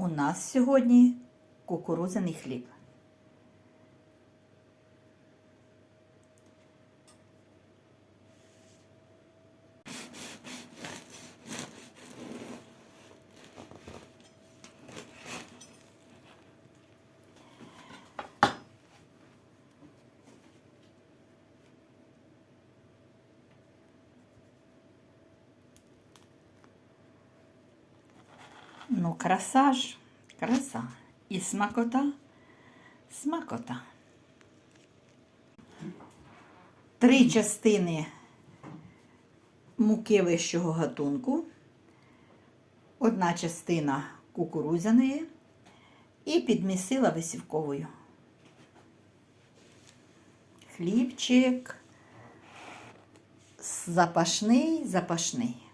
У нас сьогодні кукурудзяний хліб. Ну, краса ж, краса. І смакота, смакота. Три частини муки вищого гатунку, одна частина кукурудзяної і підмісила висівковою. Хлібчик запашний, запашний.